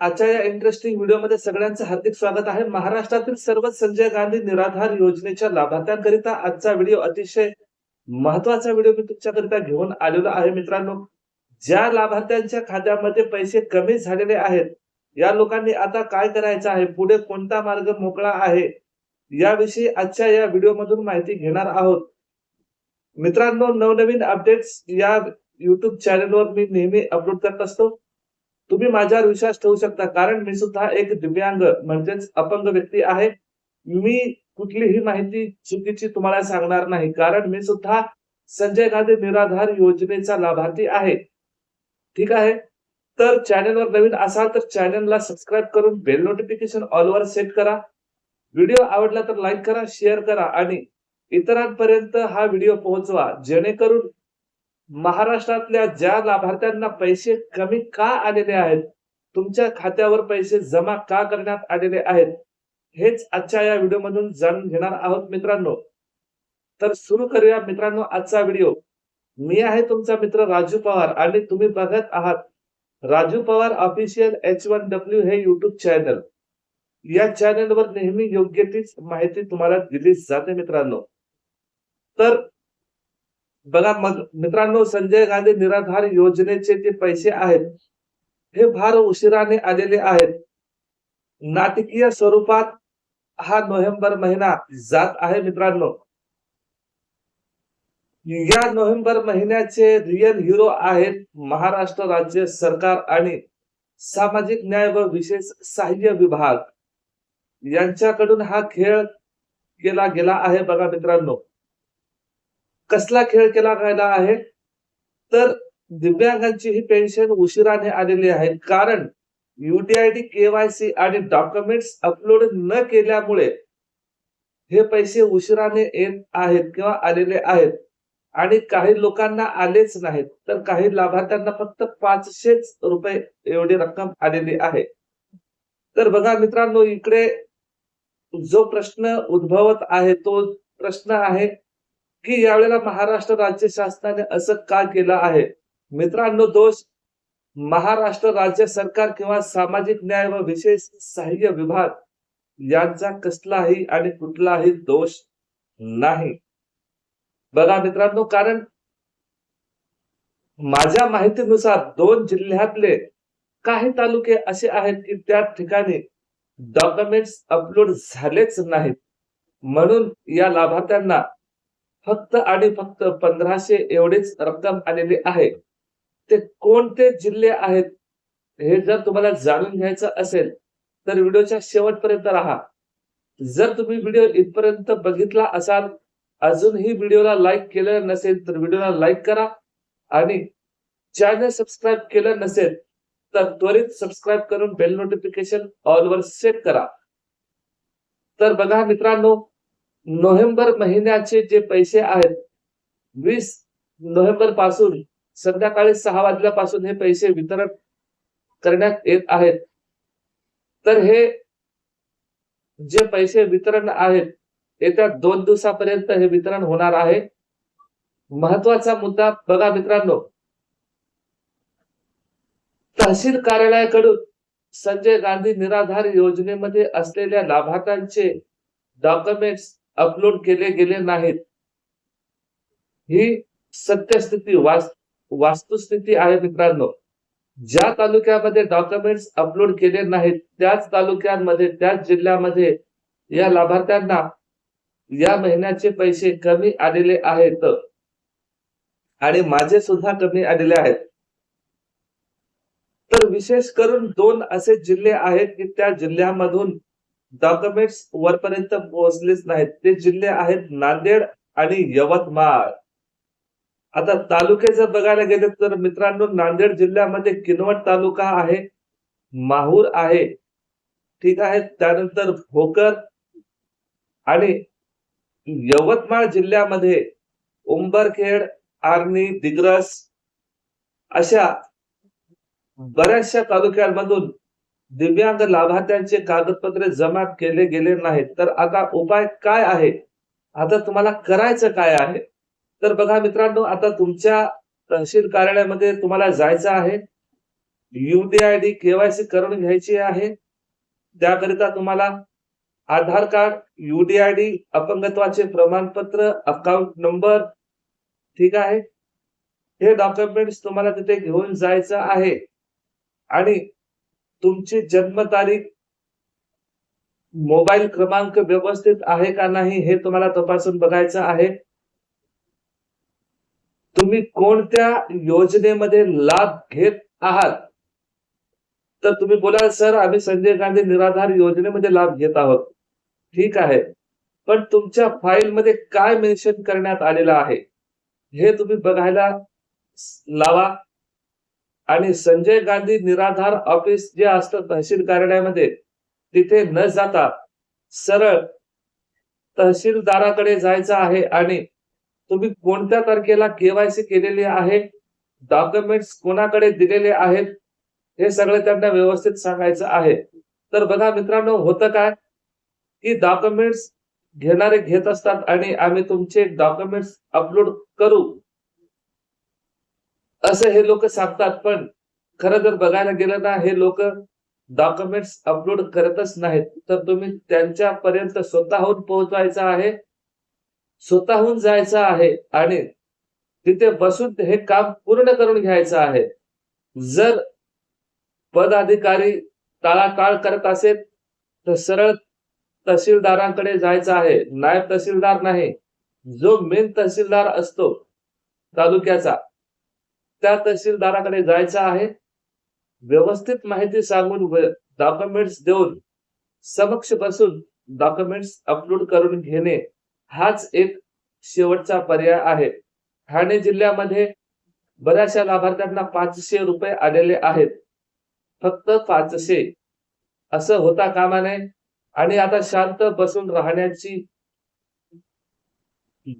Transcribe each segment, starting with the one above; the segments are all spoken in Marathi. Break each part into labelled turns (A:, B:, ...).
A: आजच्या या इंटरेस्टिंग व्हिडिओमध्ये सगळ्यांचं हार्दिक स्वागत आहे. महाराष्ट्रातील सर्व संजय गांधी निराधार योजनेच्या लाभार्थ्यांकरिता आजचा व्हिडिओ अतिशय महत्त्वाचा व्हिडिओ मी तुमच्याकरिता घेऊन आलेलो आहे. मित्रांनो ज्या लाभार्थ्यांच्या खात्यामध्ये पैसे कमी झालेले आहेत या लोकांनी आता काय करायचं आहे? पुढे कोणता मार्ग मोकळा आहे? याविषयी आजच्या या व्हिडिओमधून माहिती घेणार आहोत. मित्रांनो नवनवीन अपडेट्स या युट्यूब चॅनलवर मी नेहमी अपलोड करत असतो. तुम्ही माझ्यावर विश्वास ठेवू शकता. कारण मी सुद्धा एक दिव्यांग म्हणजेच अपंग व्यक्ती आहे. मी कुठलीही माहिती चुकीची तुम्हाला सांगणार नाही. कारण मी सुद्धा संजय गांधी निराधार योजनेचा लाभार्थी आहे. ठीक आहे? तर चॅनलवर नवीन असाल तर चॅनलला सबस्क्राईब करून बेल नोटिफिकेशन ऑलवर सेट करा. व्हिडिओ आवडला तर लाईक करा शेअर करा आणि इतरांपर्यंत हा व्हिडिओ पोहोचवा. जेणेकरून महाराष्ट्रातल्या ज्या लाभार्थ्यांना पैसे कमी का आलेले आहेत तुमच्या खात्यावर पैसे जमा का करण्यात आलेले आहेत हेच आजच्या या व्हिडिओ मधून जाणून घेणार आहोत मित्रांनो. तर सुरू करूया मित्रांनो आजचा व्हिडिओ. मी आहे तुमचा मित्र राजू पवार आणि तुम्ही बघत आहात Raju Pawar official H one W हे युट्यूब चॅनल या चॅनलवर नेहमी योग्य तीच माहिती तुम्हाला दिली जाते मित्रांनो. तर बघा मग मित्रांनो संजय गांधी निराधार योजनेचे जे पैसे आहेत हे फार उशिराने आलेले आहेत. नाटकीय स्वरूपात हा नोव्हेंबर महिना जात आहे मित्रांनो. या नोव्हेंबर महिन्याचे रिअल हिरो आहेत महाराष्ट्र राज्य सरकार आणि सामाजिक न्याय व विशेष सहाय्य विभाग. यांच्याकडून हा खेळ केला गेला आहे बघा मित्रांनो. कसला खेळ केला गेला आहे? तर दिव्यांगांची ही पेन्शन उशिराने आलेली आहे. कारण युटीआयटी केवायसी आणि डॉक्युमेंट्स अपलोड न केल्यामुळे हे पैसे उशिराने येत आहेत किंवा आलेले आहेत. आणि काही लोकांना आलेच नाहीत. तर काही लाभार्थ्यांना फक्त पाचशेच रुपये एवढी रक्कम आलेली आहे. तर बघा मित्रांनो इकडे जो प्रश्न उद्भवत आहे तो प्रश्न आहे की यावेळेला महाराष्ट्र राज्य शासनाने असं का केलं आहे? मित्रांनो दोष महाराष्ट्र राज्य सरकार किंवा सामाजिक न्याय व विशेष सहाय्य विभाग यांचा कसलाही आणि कुठलाही दोष नाही. बघा मित्रांनो कारण माझ्या माहितीनुसार दोन जिल्ह्यातले काही तालुके असे आहेत की त्या ठिकाणी डॉक्युमेंट्स अपलोड झालेच नाहीत. म्हणून या लाभार्थ्यांना फक्त आणि फक्त पंधराशे एवढीच रक्कम आलेली आहे. ते कोणते जिल्हे आहेत हे जर तुम्हाला जाणून घ्यायचं असेल तर व्हिडिओच्या शेवटपर्यंत राहा. जर तुम्ही व्हिडिओ इथपर्यंत बघितला असाल अजूनही व्हिडिओला लाईक केलं नसेल तर व्हिडिओला लाईक करा. आणि चॅनल सबस्क्राईब केलं नसेल तर त्वरित सबस्क्राईब करून बेल नोटिफिकेशन ऑलवर सेट करा. तर बघा मित्रांनो नोव्हेंबर महिन्याचे जे पैसे आहेत वीस नोव्हेंबरपासून संध्याकाळी सहा वाजल्यापासून हे पैसे वितरण करण्यात येत आहेत. तर हे जे पैसे वितरण आहेत येत्या दोन दिवसापर्यंत हे वितरण होणार आहे. महत्त्वाचा मुद्दा बघा मित्रांनो. तहसील कार्यालयाकडून संजय गांधी निराधार योजनेमध्ये असलेल्या लाभार्थ्यांचे डॉक्युमेंट्स अपलोड केले गेले नाहीत. ही सत्यस्थिती वास्तुस्थिती आहे मित्रांनो. ज्या तालुक्यामध्ये डॉक्युमेंट्स अपलोड केले नाहीत त्याच तालुक्यांमध्ये त्याच जिल्ह्यामध्ये या लाभार्थ्यांना या महिन्याचे पैसे कमी आलेले आहेत. आणि माझे सुद्धा कमी आलेले आहेत. तर विशेष करून दोन असे जिल्हे आहेत की त्या जिल्ह्यामधून डॉक्युमेंट्स वरपर्यंत पोहोचलेच नाहीत. ते जिल्हे आहेत नांदेड आणि यवतमाळ. आता तालुके जर बघायला गेले तर मित्रांनो नांदेड जिल्ह्यामध्ये किनवट तालुका आहे माहूर आहे. ठीक आहे त्यानंतर भोकर आणि यवतमाळ जिल्ह्यामध्ये उंबरखेड आर्णी दिग्रस अशा बऱ्याचशा तालुक्यांमधून दिव्यांग लाभार्थ्यांचे कागदपत्रे जमा केले गेले नाहीत. तर आता उपाय काय आहे? आता तुम्हाला करायचं काय आहे? तर बघा मित्रांनो आता तुमच्या तहसील कार्यालयामध्ये तुम्हाला जायचं आहे. युडीआयडी केवायसी करून घ्यायची आहे. त्याकरिता तुम्हाला आधार कार्ड युडीआयडी अपंगत्वाचे प्रमाणपत्र अकाउंट नंबर ठीक आहे? हे डॉक्युमेंट्स तुम्हाला तिथे घेऊन जायचं आहे. आणि तुमची जन्मतारीख मोबाईल क्रमांक व्यवस्थित आहे का नाही हे तुम्हाला तपासून बघायचं आहे. तुम्ही कोणत्या योजनेमध्ये लाभ घेत आहात? तर तुम्ही बोलाल सर आम्ही संजय गांधी निराधार योजनेमध्ये लाभ घेत आहोत. ठीक आहे. पण तुमच्या फाईल मध्ये काय मेन्शन करण्यात आलेलं आहे? हे तुम्ही बघायला लावा. आणि संजय गांधी निराधार ऑफिस जे असतं तहसील कार्यालयामध्ये तिथे न जाता सरळ तहसीलदाराकडे जायचं आहे आणि तुम्ही कोणत्या तारखेला केवायसी केलेली आहे डॉक्युमेंट्स कोणाकडे दिलेले आहेत हे सगळं त्यांना व्यवस्थित सांगायचं आहे. तर बघा मित्रांनो होतं काय? की डॉक्युमेंट्स घेणारे घेत असतात आणि आम्ही तुमचे डॉक्युमेंट्स अपलोड करू. असं हे लोक सांगतात पण खरं जर बघायला गेलं ना हे लोक डॉक्युमेंट्स अपलोड करतच नाहीत. तर तुम्ही त्यांच्यापर्यंत स्वतःहून पोहोचवायचं आहे स्वतःहून जायचं आहे आणि तिथे बसून हे काम पूर्ण करून घ्यायचं आहे. जर पदाधिकारी टाळाटाळ करत असेल तर सरळ तहसीलदारांकडे जायचं आहे. नायब तहसीलदार नाही. जो मेन तहसीलदार असतो तालुक्याचा त्या तहसीलदाराकडे जायचं आहे. व्यवस्थित माहिती सांगून डॉक्युमेंट्स देऊन समक्ष बसून डॉक्युमेंट्स अपलोड करून घेणे हाच एक शेवटचा पर्याय आहे. ठाणे जिल्ह्यामध्ये बऱ्याचशा लाभार्थ्यांना पाचशे रुपये आलेले आहेत. फक्त पाचशे. असं होता कामा नये. आणि आता शांत बसून राहण्याची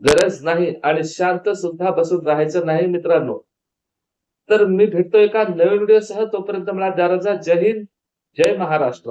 A: गरज नाही आणि शांत सुद्धा बसून राहायचं नाही मित्रांनो. तर मी भेटतो एका नवीन व्हिडिओ सह? तोपर्यंत मला द्या जय हिंद. जय महाराष्ट्र.